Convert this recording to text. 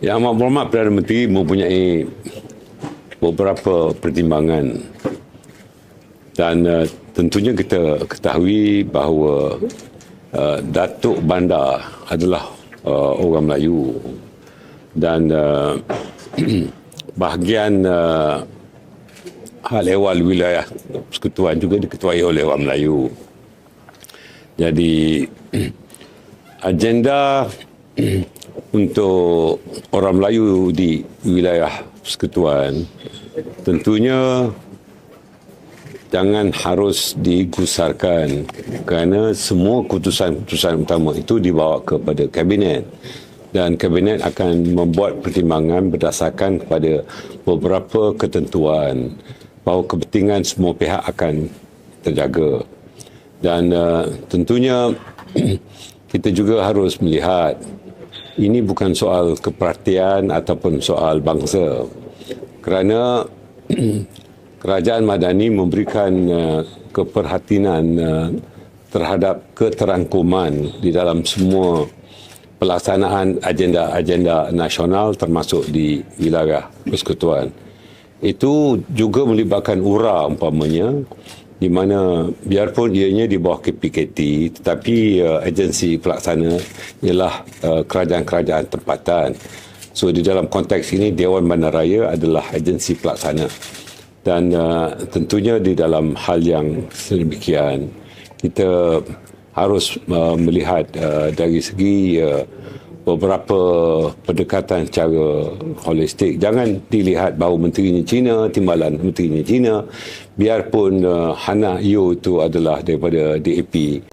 Yang Amat Berhormat Perdana Menteri mempunyai beberapa pertimbangan dan uh, tentunya kita ketahui bahawa uh, Datuk Bandar adalah uh, orang Melayu dan uh, bahagian uh, hal ehwal wilayah persekutuan juga diketuai oleh orang Melayu. Jadi agenda untuk orang Melayu di wilayah persekutuan tentunya jangan harus digusarkan kerana semua keputusan-keputusan utama itu dibawa kepada kabinet. Dan kabinet akan membuat pertimbangan berdasarkan kepada beberapa ketentuan bahawa kepentingan semua pihak akan terjaga. Dan uh, tentunya kita juga harus melihat ini bukan soal keperhatian ataupun soal bangsa kerana kerajaan Madani memberikan uh, keperhatian uh, terhadap keterangkuman di dalam semua pelaksanaan agenda-agenda nasional termasuk di wilayah persekutuan. Itu juga melibatkan URA umpamanya di mana biarpun ianya di bawah KPKT tetapi uh, agensi pelaksana ialah uh, kerajaan-kerajaan tempatan. So di dalam konteks ini Dewan Bandaraya adalah agensi pelaksana dan uh, tentunya di dalam hal yang sedemikian kita harus uh, melihat uh, dari segi uh, beberapa pendekatan secara holistik. Jangan dilihat bahawa menterinya Cina timbalan menterinya Cina biarpun uh, Hana Yu itu adalah daripada DAP